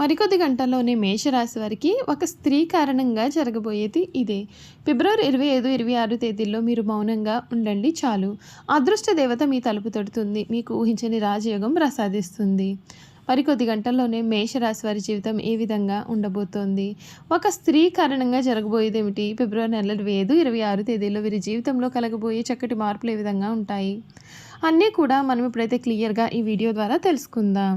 మరికొద్ది గంటల్లోనే మేషరాశి వారికి ఒక స్త్రీ కారణంగా జరగబోయేది ఇదే. ఫిబ్రవరి ఇరవై ఐదు ఇరవై ఆరు తేదీల్లో మీరు మౌనంగా ఉండండి చాలు. అదృష్ట దేవత మీ తలుపు తడుతుంది మీకు ఊహించని రాజయోగం ప్రసాదిస్తుంది. మరికొద్ది గంటల్లోనే మేషరాశి వారి జీవితం ఏ విధంగా ఉండబోతోంది? ఒక స్త్రీ కారణంగా జరగబోయేది ఏమిటి ఫిబ్రవరి నెల ఇరవై ఐదు ఇరవై ఆరు తేదీల్లో వీరి జీవితంలో కలగబోయే చక్కటి మార్పులు ఏ విధంగా ఉంటాయి? అన్నీ కూడా మనం ఇప్పుడైతే క్లియర్గా ఈ వీడియో ద్వారా తెలుసుకుందాం.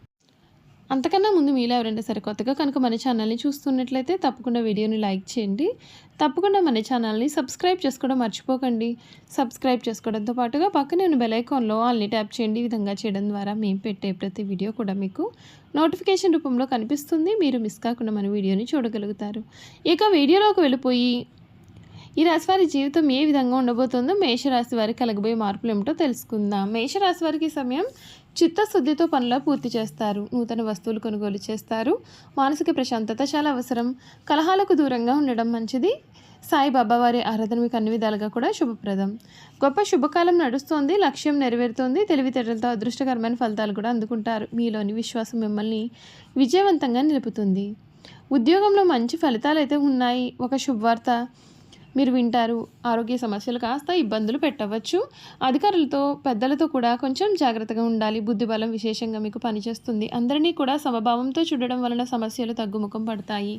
అంతకన్నా ముందు మీలో ఎవరైనా సరే కొత్తగా కనుక మన ఛానల్ని చూస్తున్నట్లయితే తప్పకుండా వీడియోని లైక్ చేయండి. తప్పకుండా మన ఛానల్ని సబ్స్క్రైబ్ చేసుకోవడం మర్చిపోకండి. సబ్స్క్రైబ్ చేసుకోవడంతో పాటుగా పక్కనే ఉన్న బెలైకాన్లో ఆల్ని ట్యాప్ చేయండి. ఈ విధంగా చేయడం ద్వారా మేము పెట్టే ప్రతి వీడియో కూడా మీకు నోటిఫికేషన్ రూపంలో కనిపిస్తుంది. మీరు మిస్ కాకుండా మన వీడియోని చూడగలుగుతారు. ఇక వీడియోలోకి వెళ్ళిపోయి ఈ రాశి వారి జీవితం ఏ విధంగా ఉండబోతుందో మేషరాశి వారికి కలగబోయే మార్పులు ఏమిటో తెలుసుకుందాం. మేషరాశి వారికి సమయం చిత్తశుద్ధితో పనులు పూర్తి చేస్తారు. నూతన వస్తువులు కొనుగోలు చేస్తారు. మానసిక ప్రశాంతత చాలా అవసరం. కలహాలకు దూరంగా ఉండడం మంచిది. సాయిబాబా వారి ఆరాధన మీకు అన్ని విధాలుగా కూడా శుభప్రదం. గొప్ప శుభకాలం నడుస్తోంది. లక్ష్యం నెరవేరుతోంది. తెలివితేటలతో అదృష్టకరమైన ఫలితాలు కూడా అందుకుంటారు. మీలోని విశ్వాసం మిమ్మల్ని విజయవంతంగా నిలుపుతుంది. ఉద్యోగంలో మంచి ఫలితాలు అయితే ఉన్నాయి. ఒక శుభవార్త మీరు వింటారు. ఆరోగ్య సమస్యలు కాస్త ఇబ్బందులు పెట్టవచ్చు. అధికారులతో పెద్దలతో కూడా కొంచెం జాగ్రత్తగా ఉండాలి. బుద్ధిబలం విశేషంగా మీకు పనిచేస్తుంది. అందరినీ కూడా సమభావంతో చూడడం వలన సమస్యలు తగ్గుముఖం పడతాయి.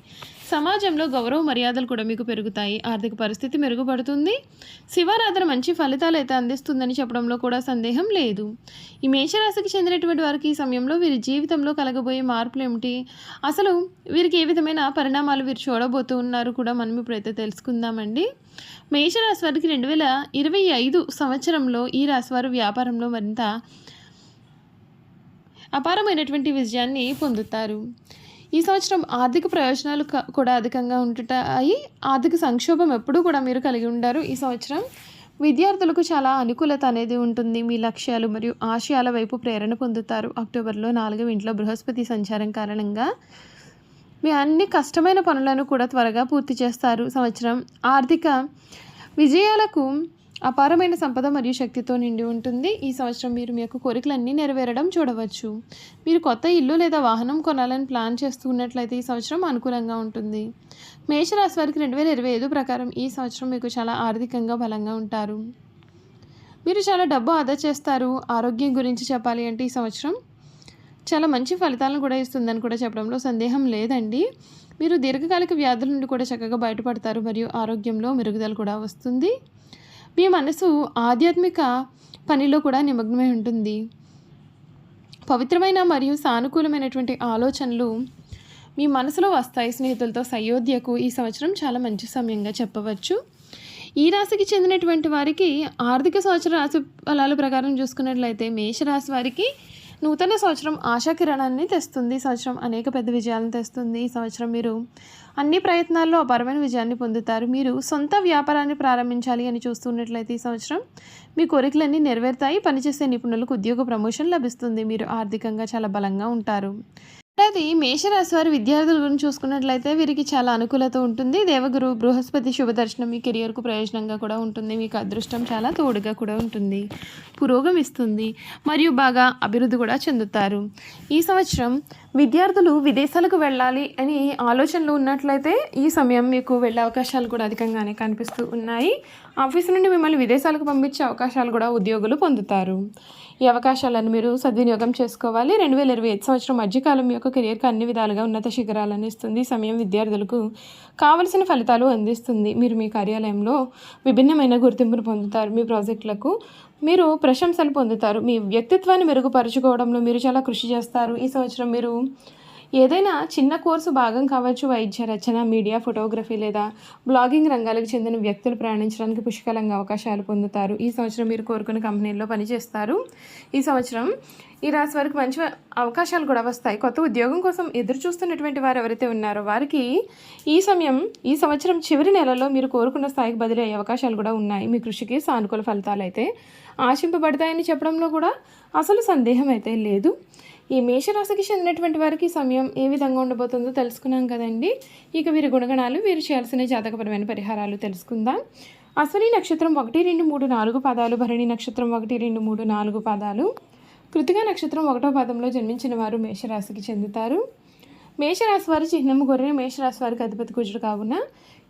సమాజంలో గౌరవ మర్యాదలు కూడా మీకు పెరుగుతాయి. ఆర్థిక పరిస్థితి మెరుగుపడుతుంది. శివారాధన మంచి ఫలితాలు అయితే అందిస్తుందని చెప్పడంలో కూడా సందేహం లేదు. ఈ మేషరాశికి చెందినటువంటి వారికి ఈ సమయంలో వీరి జీవితంలో కలగబోయే మార్పులు ఏమిటి? అసలు వీరికి ఏ విధమైన పరిణామాలు వీరు చూడబోతూ ఉన్నారు కూడా మనం ఇప్పుడైతే తెలుసుకుందామండి. మేషరాశి వారికి రెండు వేల ఇరవై ఐదు సంవత్సరంలో ఈ రాశివారు వ్యాపారంలో మరింత అపారమైనటువంటి విజయాన్ని పొందుతారు. ఈ సంవత్సరం ఆర్థిక ప్రయోజనాలు కూడా అధికంగా ఉంటుటాయి. ఆర్థిక సంక్షోభం ఎప్పుడూ కూడా మీరు కలిగి ఉండారు. ఈ సంవత్సరం విద్యార్థులకు చాలా అనుకూలత అనేది ఉంటుంది. మీ లక్ష్యాలు మరియు ఆశయాల వైపు ప్రేరణ పొందుతారు. అక్టోబర్లో నాలుగవ ఇంట్లో బృహస్పతి సంచారం కారణంగా మీ అన్ని కష్టమైన పనులను కూడా త్వరగా పూర్తి చేస్తారు. సంవత్సరం ఆర్థిక విజయాలకు అపారమైన సంపద మరియు శక్తితో నిండి ఉంటుంది. ఈ సంవత్సరం మీరు మీ యొక్క కోరికలన్నీ నెరవేరడం చూడవచ్చు. మీరు కొత్త ఇల్లు లేదా వాహనం కొనాలని ప్లాన్ చేస్తున్నట్లయితే ఈ సంవత్సరం అనుకూలంగా ఉంటుంది. మేషరాశి వారికి రెండు వేల ఇరవై ఐదు ప్రకారం ఈ సంవత్సరం మీకు చాలా ఆర్థికంగా బలంగా ఉంటారు. మీరు చాలా డబ్బు ఆదా చేస్తారు. ఆరోగ్యం గురించి చెప్పాలి అంటే ఈ సంవత్సరం చాలా మంచి ఫలితాలను కూడా ఇస్తుందని కూడా చెప్పడంలో సందేహం లేదండి. మీరు దీర్ఘకాలిక వ్యాధుల నుండి కూడా చక్కగా బయటపడతారు మరియు ఆరోగ్యంలో మెరుగుదల కూడా వస్తుంది. మీ మనసు ఆధ్యాత్మిక పనిలో కూడా నిమగ్నమై ఉంటుంది. పవిత్రమైన మరియు సానుకూలమైనటువంటి ఆలోచనలు మీ మనసులో వస్తాయి. స్నేహితులతో సయోధ్యకు ఈ సంవత్సరం చాలా మంచి సమయంగా చెప్పవచ్చు. ఈ రాశికి చెందినటువంటి వారికి ఆర్థిక సంవత్సర రాశి ఫలాల ప్రకారం చూసుకున్నట్లయితే మేషరాశి వారికి నూతన సంవత్సరం ఆశాకిరణాన్ని తెస్తుంది. ఈ సంవత్సరం అనేక పెద్ద విజయాలను తెస్తుంది. ఈ సంవత్సరం మీరు అన్ని ప్రయత్నాల్లో అపారమైన విజయాన్ని పొందుతారు. మీరు సొంత వ్యాపారాన్ని ప్రారంభించాలి అని చూస్తున్నట్లయితే ఈ సంవత్సరం మీ కోరికలన్నీ నెరవేరుతాయి. పనిచేసే నిపుణులకు ఉద్యోగ ప్రమోషన్ లభిస్తుంది. మీరు ఆర్థికంగా చాలా బలంగా ఉంటారు. అది మేషరాశి వారి విద్యార్థుల గురించి చూసుకున్నట్లయితే వీరికి చాలా అనుకూలత ఉంటుంది. దేవగురు బృహస్పతి శుభదర్శనం మీ కెరియర్కు ప్రయోజనంగా కూడా ఉంటుంది. మీకు అదృష్టం చాలా తోడుగా కూడా ఉంటుంది. పురోగమిస్తుంది. మరియు బాగా అభివృద్ధి కూడా చెందుతారు. ఈ సంవత్సరం విద్యార్థులు విదేశాలకు వెళ్ళాలి అని ఆలోచనలు ఉన్నట్లయితే ఈ సమయం మీకు వెళ్ళే అవకాశాలు కూడా అధికంగానే కనిపిస్తూ ఉన్నాయి. ఆఫీస్ నుండి మిమ్మల్ని విదేశాలకు పంపించే అవకాశాలు కూడా ఉద్యోగులు పొందుతారు. ఈ అవకాశాలను మీరు సద్వినియోగం చేసుకోవాలి. రెండు వేల ఇరవై ఐదు సంవత్సరం మధ్యకాలం మీ యొక్క కెరియర్కి అన్ని విధాలుగా ఉన్నత శిఖరాలను ఇస్తుంది. ఈ సమయం విద్యార్థులకు కావలసిన ఫలితాలు అందిస్తుంది. మీరు మీ కార్యాలయంలో విభిన్నమైన గుర్తింపును పొందుతారు. మీ ప్రాజెక్టులకు మీరు ప్రశంసలు పొందుతారు. మీ వ్యక్తిత్వాన్ని మెరుగుపరుచుకోవడంలో మీరు చాలా కృషి చేస్తారు. ఈ సంవత్సరం మీరు ఏదైనా చిన్న కోర్సు భాగం కావచ్చు వైద్య రచన మీడియా ఫోటోగ్రఫీ లేదా బ్లాగింగ్ రంగాలకు చెందిన వ్యక్తులు ప్రయాణించడానికి పుష్కలంగా అవకాశాలు పొందుతారు. ఈ సంవత్సరం మీరు కోరుకున్న కంపెనీల్లో పనిచేస్తారు. ఈ సంవత్సరం ఈ రాశి వారికి మంచి అవకాశాలు కూడా వస్తాయి. కొత్త ఉద్యోగం కోసం ఎదురు చూస్తున్నటువంటి వారు ఎవరైతే ఉన్నారో వారికి ఈ సమయం ఈ సంవత్సరం చివరి నెలలో మీరు కోరుకున్న స్థాయికి బదిలీ అయ్యే అవకాశాలు కూడా ఉన్నాయి. మీ కృషికి సానుకూల ఫలితాలు అయితే ఆశింపబడతాయని చెప్పడంలో కూడా అసలు సందేహం అయితే లేదు. ఈ మేషరాశికి చెందినటువంటి వారికి సమయం ఏ విధంగా ఉండబోతుందో తెలుసుకున్నాం కదండి. ఇక వీరి గుణగణాలు వీరు చేయాల్సిన జాతకపరమైన పరిహారాలు తెలుసుకుందాం. అశ్విని నక్షత్రం ఒకటి రెండు మూడు నాలుగు పాదాలు భరణి నక్షత్రం ఒకటి రెండు మూడు నాలుగు పాదాలు. కృతిక నక్షత్రం ఒకటో పాదంలో జన్మించిన వారు మేషరాశికి చెందుతారు. మేషరాశి వారి చిహ్నం గొర్రె మేషరాశి వారికి అధిపతి కుజుడు కావున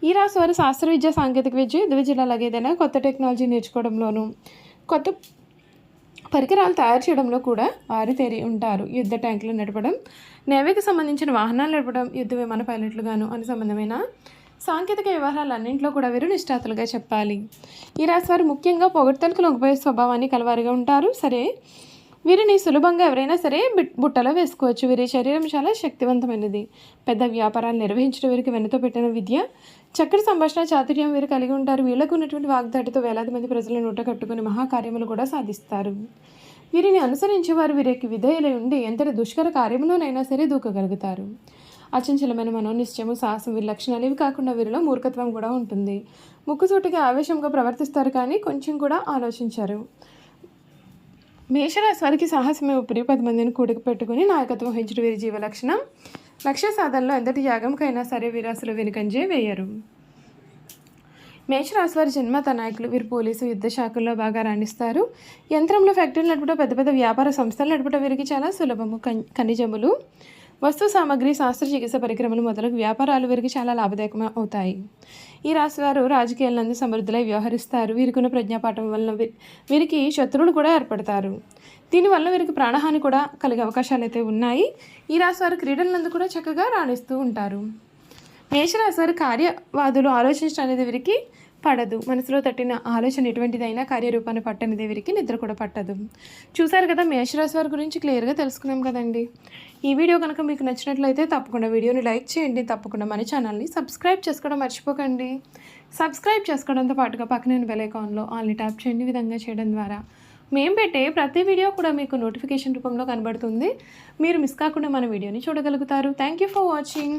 ఈ రాశి వారు శాస్త్ర విద్య సాంకేతిక విద్య యుద్ధ విద్యలు అలాగే ఏదైనా కొత్త టెక్నాలజీ నేర్చుకోవడంలోనూ కొత్త పరికరాలు తయారు చేయడంలో కూడా ఆరితేరి ఉంటారు. యుద్ధ ట్యాంకులు నడపడం నేవీకి సంబంధించిన వాహనాలు నడపడం యుద్ధ విమాన పైలట్లుగాను అని సంబంధమైన సాంకేతిక వ్యవహారాలన్నింటిలో కూడా వీరు నిష్ఠాతులుగా చెప్పాలి. ఈ రాశి వారు ముఖ్యంగా పొగడ్తలకు లొంగిపోయే స్వభావాన్ని కలవారిగా ఉంటారు. సరే వీరిని సులభంగా ఎవరైనా సరే బిట్- బుట్టలో వేసుకోవచ్చు. వీరి శరీరం చాలా శక్తివంతమైనది. పెద్ద వ్యాపారాలు నిర్వహించడం వీరికి వెనుతో పెట్టిన విద్య చక్కటి సంభాషణ చాతుర్యం వీరు కలిగి ఉంటారు. వీళ్ళకు ఉన్నటువంటి వాగ్దాటితో వేలాది మంది ప్రజలను నూట కట్టుకుని మహాకార్యములు కూడా సాధిస్తారు. వీరిని అనుసరించే వారు వీరికి విధేయులై ఉండి ఎంతటి దుష్కర కార్యములోనైనా సరే దూకగలుగుతారు. అచంచలమైన మనోనిశ్చయము సాహసం వీరి లక్షణాలు ఇవి కాకుండా వీరిలో మూర్ఖత్వం కూడా ఉంటుంది. ముక్కుసూటిగా ఆవేశంగా ప్రవర్తిస్తారు కానీ కొంచెం కూడా ఆలోచించారు. మేషరాశి వారికి సాహసమే ఉపరి పది మందిని కూడికి పెట్టుకుని నాయకత్వం వహించడం వీరి జీవ లక్షణం. లక్ష్య సాధనలో ఎంతటి యాగంకైనా సరే వీరు వెనుకంజే వేయరు. మేషరాశి వారి జన్మత నాయకులు వీరు పోలీసు యుద్ధ శాఖల్లో బాగా రాణిస్తారు. యంత్రంలో ఫ్యాక్టరీలు నడపడం పెద్ద పెద్ద వ్యాపార సంస్థలు నడపడం వీరికి చాలా సులభము. కన్- ఖనిజములు. వస్తు సామాగ్రి శస్త్రచికిత్స పరిక్రమలు పరికరములు మొదలగు వ్యాపారాలు వీరికి చాలా లాభదాయకం అవుతాయి. ఈ రాశి వారు రాజకీయాలందు సమృద్ధులై వ్యవహరిస్తారు. వీరికున్న ప్రజ్ఞాపాఠం వలన వీ- వీరికి శత్రువులు కూడా ఏర్పడతారు. దీనివల్ల వీరికి ప్రాణహాని కూడా కలిగే అవకాశాలు అయితే ఉన్నాయి. ఈ రాశి వారు క్రీడలందు కూడా చక్కగా రాణిస్తూ ఉంటారు. మేషరాశి వారు కార్యవాదులు ఆలోచించడం అనేది వీరికి పడదు. మనసులో తట్టిన ఆలోచన ఎటువంటిదైనా కార్యరూపాన్ని పట్టని వీరికి నిద్ర కూడా పట్టదు. చూసారు కదా మేషరాశి వారి గురించి క్లియర్గా తెలుసుకున్నాం కదండి. ఈ వీడియో కనుక మీకు నచ్చినట్లయితే తప్పకుండా వీడియోని లైక్ చేయండి. తప్పకుండా మన ఛానల్ని సబ్స్క్రైబ్ చేసుకోవడం మర్చిపోకండి. సబ్స్క్రైబ్ చేసుకోవడంతో పాటుగా పక్కన బెల్ ఐకాన్లో ఆల్ని ట్యాప్ చేయండి. విధంగా చేయడం ద్వారా మేము పెట్టే ప్రతి వీడియో కూడా మీకు నోటిఫికేషన్ రూపంలో కనబడుతుంది. మీరు మిస్ కాకుండా మన వీడియోని చూడగలుగుతారు. Thank you for watching